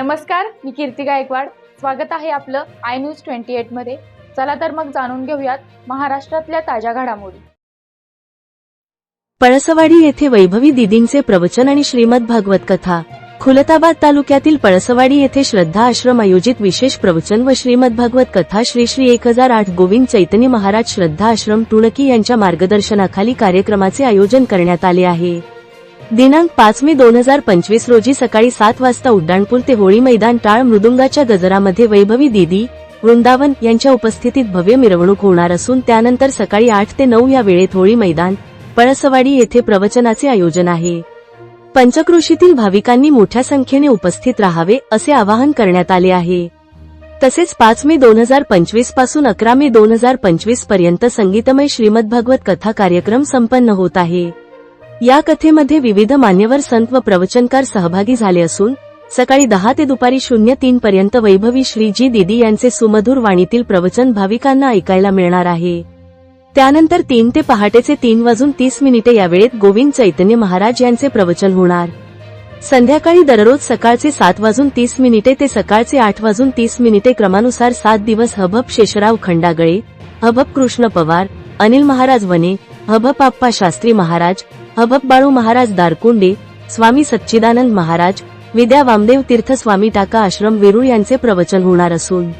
नमस्कार मी कीर्ती गायकवाड. स्वागत आहे आपलं आय न्यूज ट्वेंटी एटमध्ये. चला तर मग जाणून घेऊयात महाराष्ट्रातल्या ताज्या घडामोडी. पळसवाडी येथे वैभवी दिदींचे प्रवचन आणि श्रीमद भागवत कथा. खुलताबाद तालुक्यातील पळसवाडी येथे श्रद्धा आश्रम आयोजित विशेष प्रवचन व श्रीमद भागवत कथा श्री श्री एक हजार आठ गोविंद चैतन्य महाराज श्रद्धा आश्रम टुणकी यांच्या मार्गदर्शनाखाली कार्यक्रमाचे आयोजन करण्यात आले आहे. दिनांक पाच मे दोन हजार पंचवीस रोजी सकाळी सात वाजता उड्डाणपूर ते होळी मैदान टाळ मृदुंगाच्या गजरामध्ये वैभवी दिदी वृंदावन यांच्या उपस्थितीत भव्य मिरवणूक होणार असून त्यानंतर सकाळी आठ ते नऊ या वेळेत होळी मैदान पळसवाडी येथे प्रवचनाचे आयोजन आहे. पंचकृषीतील भाविकांनी मोठ्या संख्येने उपस्थित राहावे असे आवाहन करण्यात आले आहे. तसेच पाच मे दोन हजार पंचवीसपासून अकरा मे दोन हजार पंचवीसपर्यंत संगीतमय श्रीमद्भागवत कथा कार्यक्रम संपन्न होत आहे. या कथेमध्ये विविध मान्यवर संत व प्रवचनकार सहभागी झाले असून सकाळी दहा ते दुपारी शून्य तीन पर्यंत वैभवी श्रीजी दिदी यांचे सुमधुर वाणीतील प्रवचन भाविकांना ऐकायला मिळणार आहे. त्यानंतर तीन ते पहाटेचे तीन वाजून तीस मिनिटे यावेळेत गोविंद चैतन्य महाराज यांचे प्रवचन होणार. संध्याकाळी दररोज सकाळचे सात वाजून तीस मिनिटे ते सकाळचे आठ वाजून तीस मिनिटे क्रमानुसार सात दिवस हभप शेषराव खंडागळे हभप कृष्ण पवार अनिल महाराज वने हभप आप्पा शास्त्री महाराज हभप महाराज दारकुंडे स्वामी सच्चिदानंद महाराज विद्या वामदेव तीर्थ स्वामी टाका आश्रम वेरूळ यांचे प्रवचन होणार असून.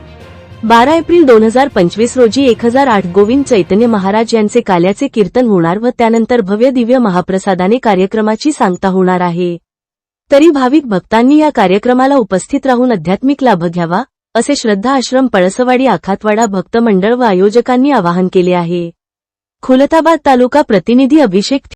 बारा एप्रिल दोन हजार पंचवीस रोजी एक हजार आठ गोविंद चैतन्य महाराज यांचे काल्याचे कीर्तन होणार व त्यानंतर भव्य दिव्य महाप्रसादाने कार्यक्रमाची सांगता होणार आहे. तरी भाविक भक्तांनी या कार्यक्रमाला उपस्थित राहून आध्यात्मिक लाभ घ्यावा असे श्रद्धा आश्रम पळसवाडी आखातवाडा भक्त मंडळ व आयोजकांनी आवाहन केले आहे. खुलताबाद तालुका प्रतिनिधी अभिषेक